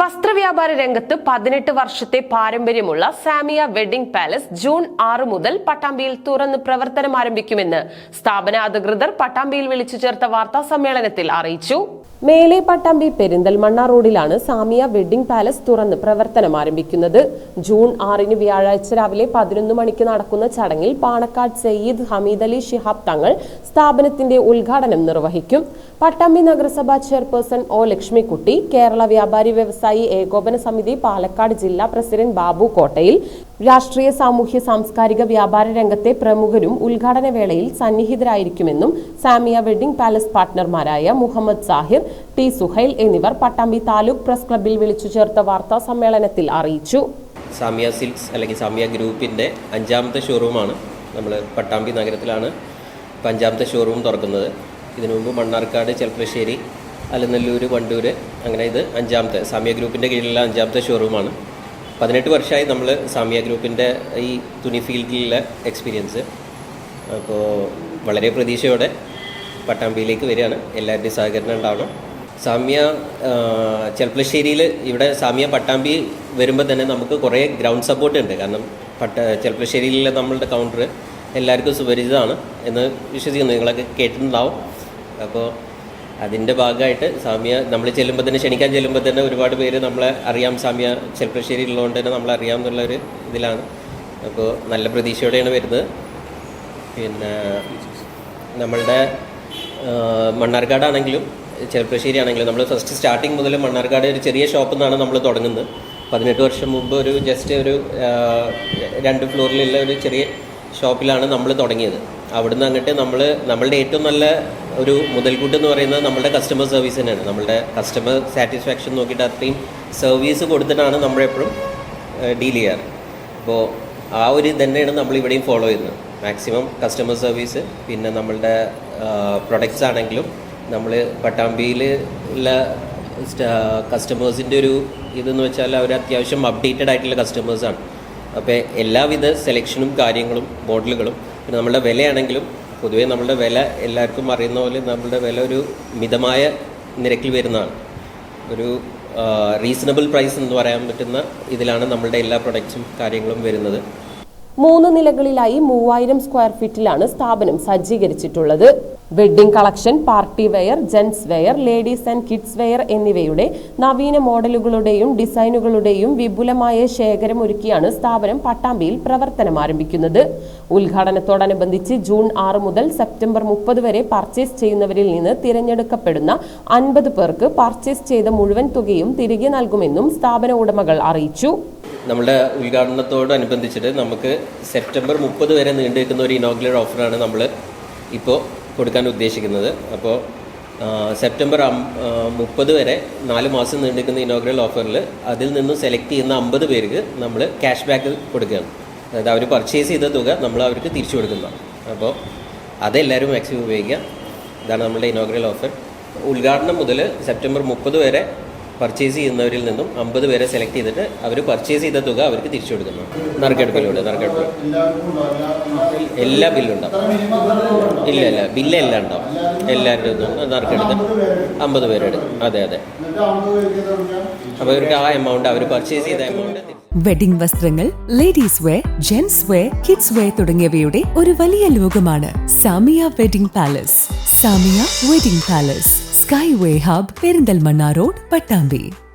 വസ്ത്രവ്യാപാര രംഗത്ത് പതിനെട്ട് വർഷത്തെ പാരമ്പര്യമുള്ള സാമിയ വെഡിംഗ് പാലസ് ജൂൺ ആറ് മുതൽ പട്ടാമ്പിയിൽ തുറന്ന് പ്രവർത്തനം ആരംഭിക്കുമെന്ന് സ്ഥാപന അധികൃതർ പട്ടാമ്പിയിൽ വിളിച്ചു ചേർത്ത വാർത്താ സമ്മേളനത്തിൽ അറിയിച്ചു. മേലെ പട്ടാമ്പി പെരിന്തൽമണ്ണ റോഡിലാണ് സാമിയ വെഡിംഗ് പാലസ് തുറന്ന് പ്രവർത്തനം ആരംഭിക്കുന്നത്. ജൂൺ ആറിന് വ്യാഴാഴ്ച രാവിലെ പതിനൊന്ന് മണിക്ക് നടക്കുന്ന ചടങ്ങിൽ പാണക്കാട് സയ്യിദ് ഹമീദ് അലി ഷിഹാബ് തങ്ങൾ സ്ഥാപനത്തിന്റെ ഉദ്ഘാടനം നിർവഹിക്കും. പട്ടാമ്പി നഗരസഭാ ചെയർപേഴ്സൺ ഒ ലക്ഷ്മിക്കുട്ടി കേരള വ്യാപാരി വ്യവസായി ഏകോപന സമിതി പാലക്കാട് ജില്ലാ പ്രസിഡന്റ് ബാബു കോട്ടയിൽ രാഷ്ട്രീയ സാമൂഹ്യ സാംസ്കാരിക വ്യാപാര രംഗത്തെ പ്രമുഖരും ഉദ്ഘാടന വേളയിൽ സന്നിഹിതരായിരിക്കുമെന്നും സാമിയ വെഡിംഗ് പാലസ് പാർട്ട്ണർമാരായ മുഹമ്മദ് സാഹിർ ടി സുഹൈൽ എന്നിവർ പട്ടാമ്പി താലൂക്ക് പ്രസ് ക്ലബ്ബിൽ വിളിച്ചു ചേർത്ത വാർത്താ സമ്മേളനത്തിൽ അറിയിച്ചു. സാമിയ സിൽക്സ് അല്ലെങ്കിൽ സാമിയ ഗ്രൂപ്പിന്റെ അഞ്ചാമത്തെ ഷോറൂമാണ് നമ്മൾ പട്ടാമ്പി നഗരത്തിലാണ് അഞ്ചാമത്തെ ഷോറൂം തുറക്കുന്നത്. ഇതിനു മുമ്പ് മണ്ണാർക്കാട് ചെൽപ്പശ്ശേരി അലനല്ലൂർ വണ്ടൂർ അങ്ങനെ ഇത് അഞ്ചാമത്തെ സാമിയ ഗ്രൂപ്പിന്റെ കീഴിലുള്ള അഞ്ചാമത്തെ ഷോറൂമാണ് പതിനെട്ട് വർഷമായി നമ്മൾ സാമിയ ഗ്രൂപ്പിന്റെ ഈ തുണി ഫീൽഡിലുള്ള എക്സ്പീരിയൻസ് അപ്പോൾ വളരെ പ്രതീക്ഷയോടെ പട്ടാമ്പിയിലേക്ക് വരികയാണ്. എല്ലാവരുടെയും സഹകരണം ഉണ്ടാവണം. സാമ്യ ചെൽപ്പശ്ശേരിയിൽ ഇവിടെ സാമ്യ പട്ടാമ്പി വരുമ്പോൾ തന്നെ നമുക്ക് കുറേ ഗ്രൗണ്ട് സപ്പോർട്ട് ഉണ്ട്. കാരണം പട്ട ചെൽപ്പശ്ശേരിയിലെ നമ്മളുടെ കൗണ്ടർ എല്ലാവർക്കും സുപരിചിതമാണ് എന്ന് വിശ്വസിക്കുന്നു. നിങ്ങളൊക്കെ കേട്ടിട്ടുണ്ടാവും. അപ്പോൾ അതിന്റെ ഭാഗമായിട്ട് സാമ്യ നമ്മൾ ചെല്ലുമ്പോൾ തന്നെ ക്ഷണിക്കാൻ ചെല്ലുമ്പോൾ തന്നെ ഒരുപാട് പേര് നമ്മളെ അറിയാം. സാമ്യ ചെൽപ്പശ്ശേരി ഉള്ളതുകൊണ്ട് തന്നെ നമ്മളെ അറിയാം എന്നുള്ളൊരു ഇതിലാണ്. അപ്പോൾ നല്ല പ്രതീക്ഷയോടെയാണ് വരുന്നത്. പിന്നെ നമ്മളുടെ മണ്ണാർക്കാടാണെങ്കിലും ചെറുപ്പശ്ശേരി ആണെങ്കിലും നമ്മൾ ഫസ്റ്റ് സ്റ്റാർട്ടിങ് മുതൽ മണ്ണാർക്കാട് ഒരു ചെറിയ ഷോപ്പിൽ നിന്നാണ് നമ്മൾ തുടങ്ങുന്നത്. പതിനെട്ട് വർഷം മുമ്പ് ഒരു ജസ്റ്റ് ഒരു രണ്ട് ഫ്ലോറിലുള്ള ഒരു ചെറിയ ഷോപ്പിലാണ് നമ്മൾ തുടങ്ങിയത്. അവിടുന്ന് അങ്ങോട്ട് നമ്മൾ നമ്മളുടെ ഏറ്റവും നല്ല ഒരു മുതൽക്കൂട്ട് എന്ന് പറയുന്നത് നമ്മളുടെ കസ്റ്റമർ സർവീസ് തന്നെയാണ്. നമ്മളുടെ കസ്റ്റമർ സാറ്റിസ്ഫാക്ഷൻ നോക്കിയിട്ട് അത്രയും സർവീസ് കൊടുത്തിട്ടാണ് നമ്മളെപ്പോഴും ഡീൽ ചെയ്യാറ്. അപ്പോൾ ആ ഒരു തന്നെയാണ് നമ്മൾ ഇവിടെയും ഫോളോ ചെയ്യുന്നത്. മാക്സിമം കസ്റ്റമർ സർവീസ് പിന്നെ നമ്മളുടെ പ്രൊഡക്ട്സ് ആണെങ്കിലും നമ്മൾ പട്ടാമ്പിയിൽ ഉള്ള കസ്റ്റമേഴ്സിന്റെ ഒരു ഇതെന്ന് വെച്ചാൽ അവർ അത്യാവശ്യം അപ്ഡേറ്റഡ് ആയിട്ടുള്ള കസ്റ്റമേഴ്സാണ് അപ്പോൾ എല്ലാവിധ സെലക്ഷനും കാര്യങ്ങളും മോഡലുകളും പിന്നെ നമ്മളുടെ വിലയാണെങ്കിലും പൊതുവേ നമ്മളുടെ വില എല്ലാവർക്കും അറിയുന്ന പോലെ നമ്മളുടെ വില ഒരു മിതമായ നിരക്കിൽ വരുന്നതാണ്. ഒരു റീസണബിൾ പ്രൈസ് എന്ന് പറയാൻ പറ്റുന്ന ഇതിലാണ് നമ്മളുടെ എല്ലാ പ്രൊഡക്ട്സും കാര്യങ്ങളും വരുന്നത്. മൂന്ന് നിലകളിലായി മൂവായിരം സ്ക്വയർ ഫീറ്റിലാണ് സ്ഥാപനം സജ്ജീകരിച്ചിട്ടുള്ളത്. Wedding collection party wear gents wear ladies and kids wear എന്നിവയുടെ നവീന മോഡലുകളുടെയും ഡിസൈനുകളുടെയും വിപുലമായ ശേഖരം ഒരുക്കിയാണ് സ്ഥാപനം പട്ടാമ്പിയിൽ പ്രവർത്തനം ആരംഭിക്കുന്നത്. ഉദ്ഘാടനത്തോടനുബന്ധിച്ച് ജൂൺ ആറ് മുതൽ സെപ്റ്റംബർ മുപ്പത് വരെ പർച്ചേസ് ചെയ്യുന്നവരിൽ നിന്ന് തിരഞ്ഞെടുക്കപ്പെടുന്ന അൻപത് പേർക്ക് പർച്ചേസ് ചെയ്ത മുഴുവൻ തുകയും തിരികെ നൽകുമെന്നും സ്ഥാപന ഉടമകൾ അറിയിച്ചു. നമ്മുടെ ഉദ്ഘാടനത്തോടനുബന്ധിച്ചിട്ട് നമുക്ക് സെപ്റ്റംബർ മുപ്പത് വരെ നീണ്ടു നിൽക്കുന്ന ഒരു ഇനോഗുലർ ഓഫറാണ് നമ്മൾ ഇപ്പോൾ കൊടുക്കാൻ ഉദ്ദേശിക്കുന്നത്. അപ്പോൾ സെപ്റ്റംബർ മുപ്പത് വരെ നാല് മാസം നീണ്ടു നിൽക്കുന്ന ഇനോഗ്രൽ ഓഫറിൽ അതിൽ നിന്ന് സെലക്ട് ചെയ്യുന്ന അമ്പത് പേർക്ക് നമ്മൾ ക്യാഷ് ബാക്ക് കൊടുക്കുകയാണ്. അതായത് അവർ പർച്ചേസ് ചെയ്ത തുക നമ്മൾ അവർക്ക് തിരിച്ചു കൊടുക്കുന്നതാണ് അപ്പോൾ അതെല്ലാവരും മാക്സിമം ഉപയോഗിക്കുക. ഇതാണ് നമ്മുടെ ഇനോഗ്രൽ ഓഫർ ഉദ്ഘാടനം മുതൽ സെപ്റ്റംബർ മുപ്പത് വരെ പർച്ചേസ് ചെയ്യുന്നവരിൽ നിന്നും അമ്പത് പേരെ സെലക്ട് ചെയ്തിട്ട് അവർ പർച്ചേസ് ചെയ്ത തുക അവർക്ക് തിരിച്ചു കൊടുക്കുന്നു. നറുക്കെടുപ്പിലൂടെ നറുക്കെടുപ്പ് എല്ലാ ബില്ലും ഉണ്ടാവും. ഇല്ല ഇല്ല ബില്ല് എല്ലാം ഉണ്ടാവും. എല്ലാവരുടെ ഇതും നറുക്കെടുത്ത് അമ്പത് പേരെടുക്കും അതെ അതെ. അപ്പോൾ അവർക്ക് ആ എമൗണ്ട് അവർ പർച്ചേസ് ചെയ്ത എമൗണ്ട് വെഡിംഗ് വസ്ത്രങ്ങൾ ladies wear gents wear kids wear തുടങ്ങിയവയുടെ ഒരു വലിയ ലോകമാണ് Samiya wedding palace Samiya wedding palace Skyway Hub, Perindalmanna Road, Pattambi.